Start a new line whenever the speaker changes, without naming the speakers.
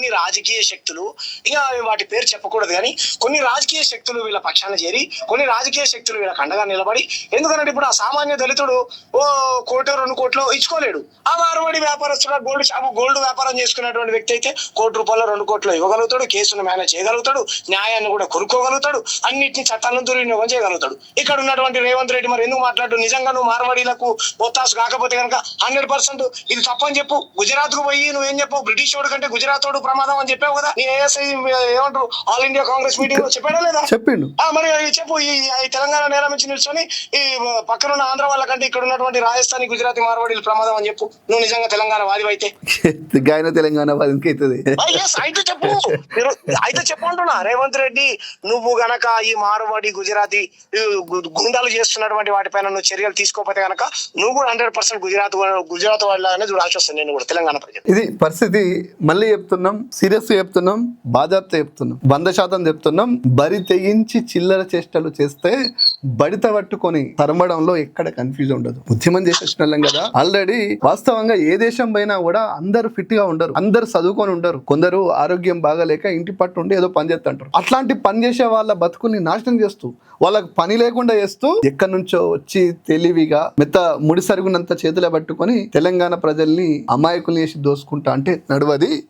కొన్ని రాజకీయ శక్తులు ఇంకా వాటి పేరు చెప్పకూడదు కానీ కొన్ని రాజకీయ శక్తులు వీళ్ళ పక్షాన చేరి కొన్ని రాజకీయ శక్తులు వీళ్ళకి అండగా నిలబడి ఎందుకంటే ఇప్పుడు ఆ సామాన్య దళితుడు ఓ కోటి రెండు కోట్లు ఇచ్చుకోలేడు. ఆ మార్వాడి వ్యాపారస్తుడు గోల్డ్ షాపు గోల్డ్ వ్యాపారం చేసుకున్నటువంటి వ్యక్తి అయితే కోటి రూపాయలు రెండు కోట్లు ఇవ్వగలుగుతాడు కేసును మేనేజ్ చేయగలుగుతాడు న్యాయాన్ని కూడా కొనుక్కోగలుగుతాడు అన్నిటిని చట్టాలను దుర్వినియోగం చేయగలుగుతాడు. ఇక్కడ ఉన్నటువంటి రేవంత్ రెడ్డి మరి ఎందుకు మాట్లాడు నిజంగా నువ్వు మార్వాడీలకు ఒత్తాసు కాకపోతే కనుక హండ్రెడ్ పర్సెంట్ ఇది తప్పని చెప్పు గుజరాత్కు పోయి నువ్వేం చెప్పు బ్రిటిష్ వాడు కంటే గుజరాత్ వాడు ప్రమాదం అని చెప్పావు కదా? ఏఎస్ఐ ఏమంటారు? ఆల్ ఇండియా కాంగ్రెస్ మీటింగ్లో చెప్పాడా లేదా?
చెప్పిండు.
మరి చెప్పు ఈ తెలంగాణ నేల నుంచి నిల్చొని ఈ పక్కన ఉన్న ఆంధ్ర వాళ్ళకంటే ఇక్కడ ఉన్నటువంటి రాజస్థాన్ గుజరాతీ మార్వాడీలు ప్రమాదం అని చెప్పు. నువ్వు నిజంగా తెలంగాణ వాది అయితే
గాయన తెలంగాణ అవుతుంది.
ఎస్ అయితే చెప్పు. అయితే చెప్పు అంటున్నా. రేవంత్ రెడ్డి నువ్వు గనక ఈ మార్వాడి గుజరాతీ గుండాలు చేస్తున్నటువంటి వాటిపైన నువ్వు చర్యలు తీసుకోకపోతే గనక నువ్వు కూడా హండ్రెడ్ పర్సెంట్ గుజరాత్ గుజరాత్ వాళ్ళనే చూడాల్సి వస్తుంది. నేను కూడా తెలంగాణ ప్రజలు.
ఇది పరిస్థితి మళ్ళీ చెప్తున్నాం. సీరియస్ చెప్తున్నాం బాధ్యత చెప్తున్నాం వంద శాతం చెప్తున్నాం. బరి తెగించి చిల్లర చేష్టలు చేస్తే బడిత పట్టుకొని తరమడంలో ఎక్కడ కన్ఫ్యూజ్ ఉండదు. ఉద్యమం చేసేసిన కదా. ఆల్రెడీ వాస్తవంగా ఏ దేశం పోయినా కూడా అందరూ ఫిట్గా ఉండరు. అందరు చదువుకొని ఉండరు. కొందరు ఆరోగ్యం బాగాలేక ఇంటి పట్టు ఉండి ఏదో పని చేస్తుంటారు అట్లాంటి పని చేసే వాళ్ళ బతుకుల్ని నాశనం చేస్తూ వాళ్ళకి పని లేకుండా చేస్తూ ఎక్కడి నుంచో వచ్చి తెలివిగా మెత్త ముడి సరుగునంత చేతిలో పట్టుకొని తెలంగాణ ప్రజల్ని అమాయకులు చేసి దోసుకుంటా అంటే నడవది